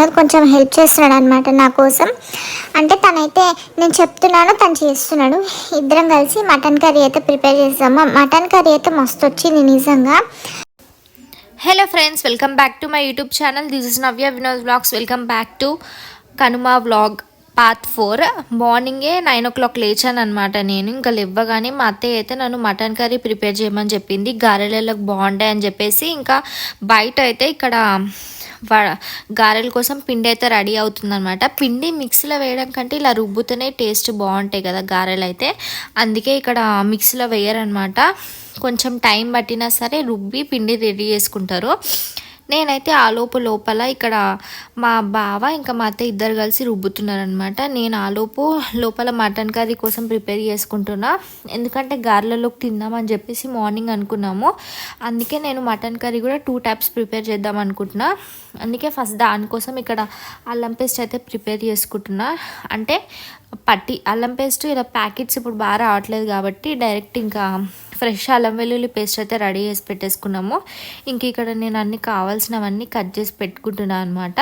వినోద్ కొంచెం హెల్ప్ చేస్తున్నాడు అనమాట నా కోసం. అంటే తనైతే నేను చెప్తున్నాను తను చేస్తున్నాడు. ఇద్దరం కలిసి మటన్ కర్రీ అయితే ప్రిపేర్ చేసాము మటన్ కర్రీ అయితే మస్తు వచ్చింది నిజంగా. Hello friends welcome back to my YouTube channel this is Navya Vinod vlogs welcome back to Kanuma vlog part four మార్నింగే నైన్ ఓ క్లాక్ లేచాను అనమాట నేను. ఇంకా లేవ్వగానే మా అత్తయ్య అయితే నన్ను మటన్ కర్రీ ప్రిపేర్ చేయమని చెప్పింది. గారెలకు బాగుంటాయి అని చెప్పేసి ఇంకా బయట అయితే ఇక్కడ గారెల కోసం పిండి అయితే రెడీ అవుతుందనమాట పిండి మిక్సీలో వేయడం కంటే ఇలా రుబ్బుతూనే టేస్ట్ బాగుంటాయి కదా గారెలు అయితే. అందుకే ఇక్కడ మిక్సీలో వేయరనమాట కొంచెం టైం పట్టినా సరే రుబ్బి పిండి రెడీ చేసుకుంటారు. నేనైతే ఆ లోపు లోపల ఇక్కడ మా బావ ఇంకా మా అత్త ఇద్దరు కలిసి రుబ్బుతున్నారనమాట నేను ఆ లోపు లోపల మటన్ కర్రీ కోసం ప్రిపేర్ చేసుకుంటున్నా. ఎందుకంటే గారెలలోకి తిందామని చెప్పేసి మార్నింగ్ అనుకున్నాము. అందుకే నేను మటన్ కర్రీ కూడా టూ టైప్స్ ప్రిపేర్ చేద్దాం అనుకుంటున్నా. అందుకే ఫస్ట్ దానికోసం ఇక్కడ అల్లం పేస్ట్ అయితే ప్రిపేర్ చేసుకుంటున్నా. అంటే పట్టి అల్లం పేస్ట్ ఇలా ప్యాకెట్స్ ఇప్పుడు బాగా రావట్లేదు కాబట్టి డైరెక్ట్ ఇంకా ఫ్రెష్ అల్లం వెల్లుల్లి పేస్ట్ అయితే రెడీ చేసి పెట్టేసుకున్నాము. ఇంక ఇక్కడ నేను అన్ని కావాల్సినవన్నీ కట్ చేసి పెట్టుకుంటున్నాను అనమాట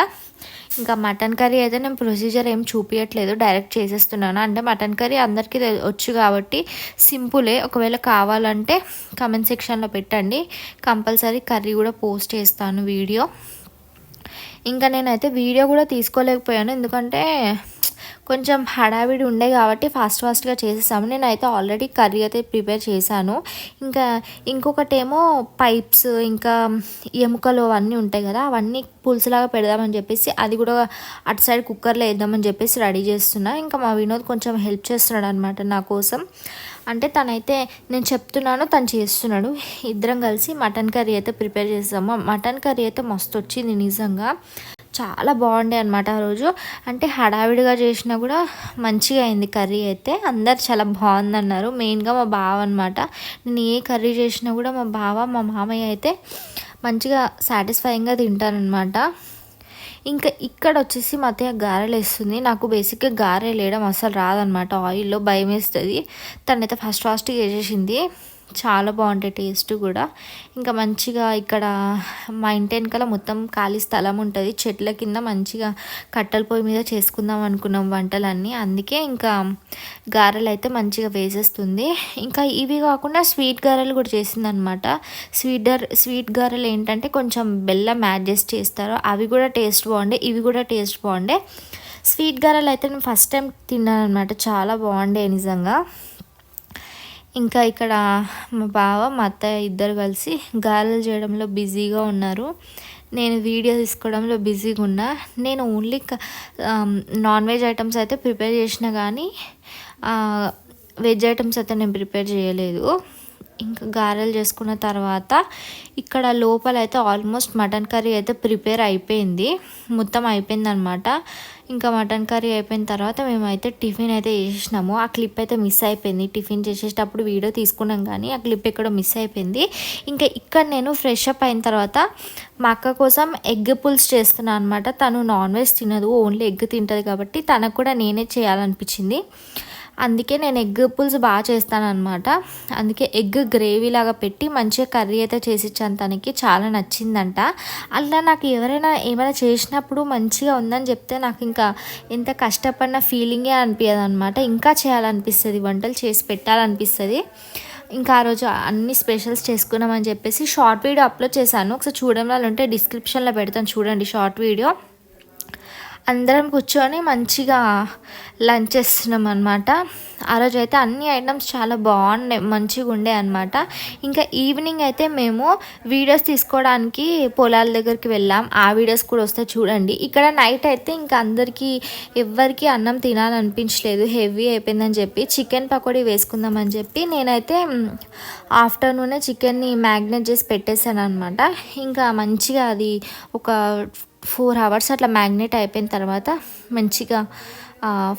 ఇంకా మటన్ కర్రీ అయితే నేను ప్రొసీజర్ ఏం చూపించట్లేదు డైరెక్ట్ చేసేస్తున్నాను. అంటే మటన్ కర్రీ అందరికీ వచ్చు కాబట్టి సింపులే. ఒకవేళ కావాలంటే కమెంట్ సెక్షన్లో పెట్టండి. కంపల్సరీ కర్రీ కూడా పోస్ట్ చేస్తాను వీడియో. ఇంకా నేనైతే వీడియో కూడా తీసుకోలేకపోయాను. ఎందుకంటే కొంచెం హడావిడి ఉండే కాబట్టి ఫాస్ట్ ఫాస్ట్గా చేసేసాము. నేనైతే ఆల్రెడీ కర్రీ అయితే ప్రిపేర్ చేశాను. ఇంకా ఇంకొకటేమో పైప్స్ ఇంకా ఎముకలు అవన్నీ ఉంటాయి కదా అవన్నీ పులుసులాగా పెడదామని చెప్పేసి అది కూడా అటు సైడ్ కుక్కర్లో వేద్దామని చెప్పేసి రెడీ చేస్తున్నా. ఇంకా మా వినోద్ కొంచెం హెల్ప్ చేస్తున్నాడు అనమాట నా కోసం. అంటే తనైతే నేను చెప్తున్నాను తను చేస్తున్నాడు. ఇద్దరం కలిసి మటన్ కర్రీ అయితే ప్రిపేర్ చేస్తాము మటన్ కర్రీ అయితే మస్తు వచ్చింది నిజంగా. చాలా బాగుండే అనమాట ఆ రోజు. అంటే హడావిడిగా చేసినా కూడా మంచిగా అయింది కర్రీ అయితే. అందరు చాలా బాగుందన్నారు. మెయిన్గా మా బావ అనమాట నేను ఏ కర్రీ చేసినా కూడా మా బావ మా మామయ్య అయితే మంచిగా సాటిస్ఫైయింగ్గా తింటారనమాట ఇంకా ఇక్కడ వచ్చేసి మా అత్తయ్య గారెలు వేస్తుంది. నాకు బేసిక్గా గారెలు వేయడం అసలు రాదనమాట ఆయిల్లో భయం వేస్తుంది. తనైతే ఫస్ట్ ఫాస్ట్గా వేసేసింది చాలా బాగుంటాయి టేస్ట్ కూడా. ఇంకా మంచిగా ఇక్కడ మా ఇంటి వెనకాల మొత్తం ఖాళీ స్థలం ఉంటుంది. చెట్ల కింద మంచిగా కట్టెల పొయ్యి మీద చేసుకుందాం అనుకున్నాం వంటలన్నీ. అందుకే ఇంకా గారెలు అయితే మంచిగా వేసేస్తుంది. ఇంకా ఇవి కాకుండా స్వీట్ గారెలు కూడా చేసిందనమాట. స్వీట్ స్వీట్ గారెలు ఏంటంటే కొంచెం బెల్లం యాడ్ చేసి చేస్తారు. అవి కూడా టేస్ట్ బాగుండే ఇవి కూడా టేస్ట్ బాగుండే. స్వీట్ గారెలు అయితే నేను ఫస్ట్ టైం తిన్నాను అనమాట చాలా బాగుండే నిజంగా. ఇంకా ఇక్కడ మా బావ మా అత్తయ్య ఇద్దరు కలిసి గారెలు చేయడంలో బిజీగా ఉన్నారు. నేను వీడియో తీసుకోవడంలో బిజీగా ఉన్నా. నేను ఓన్లీ నాన్ వెజ్ ఐటమ్స్ అయితే ప్రిపేర్ చేసిన కానీ వెజ్ ఐటమ్స్ అయితే నేను ప్రిపేర్ చేయలేదు. ఇంకా గారెలు చేసుకున్న తర్వాత ఇక్కడ లోపల అయితే ఆల్మోస్ట్ మటన్ కర్రీ అయితే ప్రిపేర్ అయిపోయింది. మొత్తం అయిపోయింది అనమాట ఇంకా మటన్ కర్రీ అయిపోయిన తర్వాత మేమైతే టిఫిన్ అయితే చేసినాము. ఆ క్లిప్ అయితే మిస్ అయిపోయింది. టిఫిన్ చేసేటప్పుడు వీడియో తీసుకున్నాం కానీ ఆ క్లిప్ ఎక్కడో మిస్ అయిపోయింది. ఇంకా ఇక్కడ నేను ఫ్రెష్ అప్ అయిన తర్వాత మా అక్క కోసం ఎగ్ పుల్స్ చేస్తున్నాను అనమాట తను నాన్ వెజ్ తినదు ఓన్లీ ఎగ్ తింటుంది కాబట్టి తనకు కూడా నేనే చేయాలనిపించింది. అందుకే నేను ఎగ్ పులుసు బాగా చేస్తానన్నమాట. అందుకే ఎగ్ గ్రేవీ లాగా పెట్టి మంచిగా కర్రీ అయితే చేసి తనకి. చాలా నచ్చిందంట. అలా నాకు ఎవరైనా ఏమైనా చేసినప్పుడు మంచిగా ఉందని చెప్తే నాకు ఇంకా ఎంత కష్టపడిన ఫీలింగే అనిపించదు అనమాట ఇంకా చేయాలనిపిస్తుంది. వంటలు చేసి పెట్టాలనిపిస్తుంది. ఇంకా ఆ రోజు అన్ని స్పెషల్స్ చేసుకున్నామని చెప్పేసి షార్ట్ వీడియో అప్లోడ్ చేశాను. ఒకసారి చూడడం వాళ్ళు ఉంటే డిస్క్రిప్షన్లో పెడతాను. చూడండి షార్ట్ వీడియో. అందరం కూర్చొని మంచిగా లంచ్ చేస్తున్నాం అనమాట ఆ రోజు అయితే అన్ని ఐటమ్స్ చాలా బాగున్నాయి మంచిగా ఉండే అనమాట ఇంకా ఈవినింగ్ అయితే మేము వీడియోస్ తీసుకోవడానికి పొలాల దగ్గరికి వెళ్ళాం. ఆ వీడియోస్ కూడా వస్తే చూడండి. ఇక్కడ నైట్ అయితే ఇంకా అందరికీ ఎవరికి అన్నం తినాలనిపించలేదు. హెవీ అయిపోయిందని చెప్పి చికెన్ పకోడీ వేసుకుందామని చెప్పి నేనైతే ఆఫ్టర్నూనే చికెన్ని మ్యాగ్నేట్ చేసి పెట్టేశాను అనమాట ఇంకా మంచిగా అది ఒక ఫోర్ అవర్స్ అట్లా మ్యాగ్నేట్ అయిపోయిన తర్వాత మంచిగా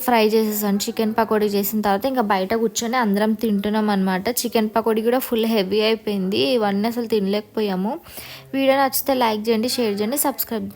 ఫ్రై చేసేసాను. చికెన్ పకోడీ చేసిన తర్వాత ఇంకా బయట కూర్చొని అందరం తింటున్నాం అనమాట చికెన్ పకోడీ కూడా ఫుల్ హెవీ అయిపోయింది. ఇవన్నీ అసలు తినలేకపోయాము. వీడియో నచ్చితే లైక్ చేయండి షేర్ చేయండి సబ్స్క్రైబ్